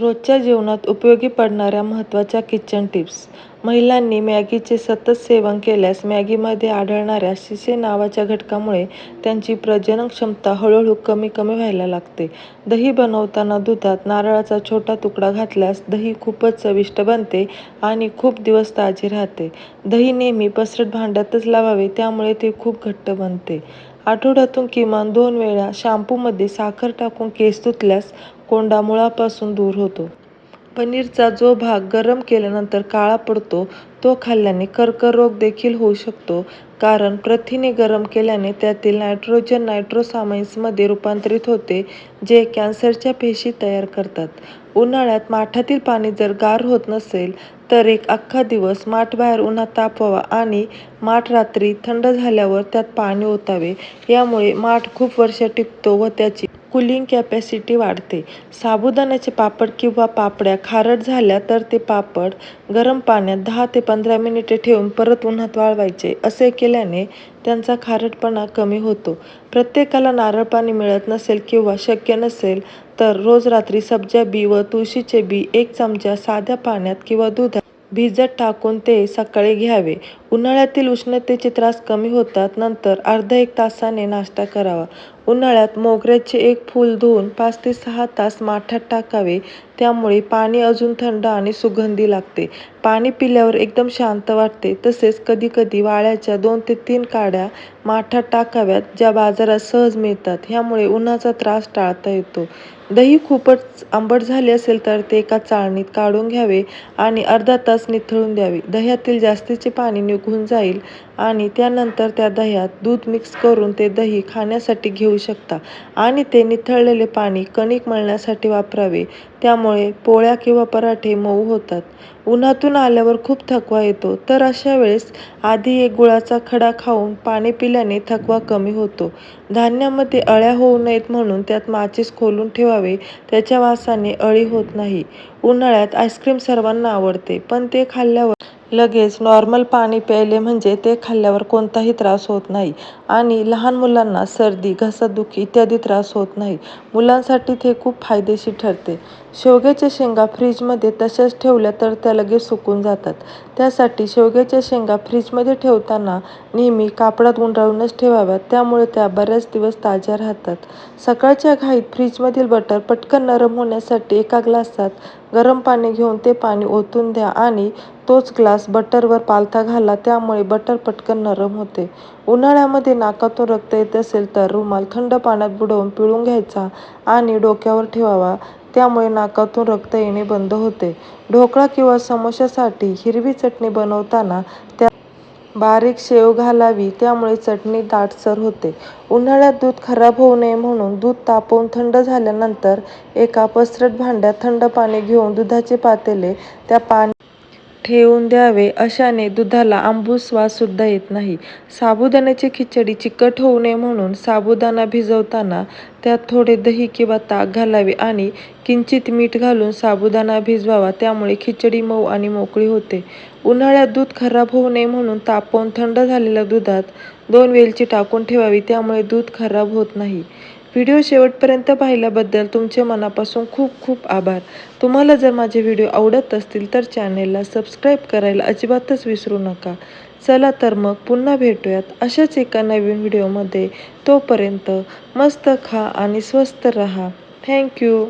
रोजच्या जीवनात उपयोगी पडणाऱ्या महत्त्वाच्या किचन टिप्स महिलांनी मॅगीचे सतत सेवन केल्यास मॅगीमध्ये आढळणाऱ्या शिसे नावाच्या घटकामुळे त्यांची प्रजनन क्षमता हळूहळू कमी कमी व्हायला लागते. दही बनवताना दुधात नारळाचा छोटा तुकडा घातल्यास दही खूपच चविष्ट बनते आणि खूप दिवस ताजे राहते. दही नेहमी पसरट भांड्यातच लावावे त्यामुळे ते खूप घट्ट बनते. आठवड्यातून किमान दोन वेळा शॅम्पूमध्ये साखर टाकून केस धुतल्यास कोंडा मुळापासून दूर होतो. पनीरचा जो भाग गरम केल्यानंतर काळा पडतो तो खाल्ल्याने कर्करोग देखील होऊ शकतो कारण प्रथिने गरम केल्याने त्यातील नायट्रोजन नायट्रोसामाइन्समध्ये रूपांतरित होते जे कॅन्सरच्या पेशी तयार करतात. उन्हाळ्यात माठातील पाणी जर गार होत नसेल तर एक अख्खा दिवस माठ बाहेर उन्हात तापवा आणि माठ रात्री थंड झाल्यावर त्यात पाणी ओतावे. यामुळे माठ खूप वर्ष टिकतो व त्याची कुलिंग कॅपॅसिटी वाढते. साबुदाण्याचे पापड किंवा पापड्या खारट झाल्या तर ते पापड गरम पाण्यात दहा ते पंधरा मिनिटे ठेवून परत उन्हात वाळवायचे. असे केल्याने त्यांचा खारटपणा कमी होतो. प्रत्येकाला नारळ पाणी मिळत नसेल किंवा शक्य नसेल तर रोज रात्री सब्जा बी व तुळशीचे बी एक चमचा साध्या पाण्यात किंवा दुधात भिजत टाकून ते सकाळी घ्यावे. उन्हाळ्यातील उष्णतेचे त्रास कमी होतात नंतर अर्धा एक तासाने नाश्ता करावा. उन्हाळ्यात मोगऱ्याचे एक फूल धुवून पाच ते सहा तास माठात टाकावे त्यामुळे पाणी अजून थंड आणि सुगंधी लागते. पाणी पिल्यावर एकदम शांत वाटते तसेच कधीकधी वाळ्याच्या दोन ते तीन काड्या माठात टाकाव्यात ज्या बाजारात सहज मिळतात. ह्यामुळे उन्हाचा त्रास टाळता येतो. दही खूपच आंबट झाले असेल तर ते एका चाळणीत काढून घ्यावे आणि अर्धा तास निथळून द्यावे. दह्यातील जास्तीचे पाणी निघून जाईल आणि त्यानंतर त्या दह्यात दूध मिक्स करून ते दही खाण्यासाठी घेऊ शकता. आणि ते निथळलेले पाणी कणिक मळण्यासाठी वापरावे. त्यामुळे पोळ्या किंवा पराठे मऊ होतात. उन्हातून आल्यावर खूप थकवा येतो. तर अशा वेळेस आधी एक गुळाचा खडा खाऊन पाणी पिल्याने थकवा कमी होतो. धान्यामध्ये अळ्या होऊ नयेत म्हणून त्यात माचीस खोलून ठेवावे. त्याच्या वासाने अळी होत नाही. उन्हाळ्यात आईस्क्रीम सर्वांना आवडते. पण ते खाल्ल्यावर लगेच नॉर्मल पाणी प्यायले म्हणजे ते खाल्ल्यावर कोणताही त्रास होत नाही. आणि लहान मुलांना सर्दी घसादुखी इत्यादी त्रास होत नाही. मुलांसाठी ते खूप फायदेशीर ठरते. शेवग्याच्या शेंगा फ्रीजमध्ये तशाच ठेवल्या तर त्या लगेच सुकून जातात. त्यासाठी शेवग्याच्या शेंगा फ्रीजमध्ये ठेवताना नेहमी कापडात गुंडाळूनच ठेवाव्यात. त्यामुळे त्या बऱ्याच दिवस ताज्या राहतात. सकाळच्या घाईत फ्रीजमधील बटर पटकन नरम होण्यासाठी एका ग्लासात गरम पाणी घेऊन ते पाणी ओतून द्या आणि तोच ग्लास बटरवर पालथा घाला. त्यामुळे बटर पटकन नरम होते. उन्हाळ्यामध्ये नाकातून रक्त येत असेल तर रुमाल थंड पाण्यात बुडवून पिळून घ्यायचा आणि डोक्यावर ठेवावा. त्यामुळे नाकातून रक्त येणे बंद होते. ढोकळा किंवा समोशासाठी हिरवी चटणी बनवताना त्या बारीक शेव घालावी त्यामुळे चटणी दाटसर होते. उन्हाळ्यात दूध खराब होऊ नये म्हणून दूध तापवून थंड झाल्यानंतर एका पसरट भांड्यात थंड पाणी घेऊन दुधाचे पातेले त्या पाणी ठेवून द्यावे अशाने दुधाला आंबूस वास सुद्धा येत नाही. साबुदाण्याची खिचडी चिकट होऊ नये म्हणून साबुदाणा भिजवताना त्यात थोडे दही किंवा ताक घालावे आणि किंचित मीठ घालून साबुदाणा भिजवावा. त्यामुळे खिचडी मऊ आणि मोकळी होते. उन्हाळ्यात दूध खराब होऊ नये म्हणून तापवून थंड झालेल्या दुधात दोन वेलची टाकून ठेवावी. त्यामुळे दूध खराब होत नाही. व्हिडिओ शेवटपर्यंत पाहिल्याबद्दल तुमचे मनापासून खूप खूप आभार. तुम्हाला जर माझे व्हिडिओ आवडत असतील तर चॅनेलला सबस्क्राईब करायला अजिबातच विसरू नका. चला तर मग पुन्हा भेटूयात अशाच एका नवीन व्हिडिओमध्ये. तोपर्यंत मस्त खा आणि स्वस्त रहा. थँक्यू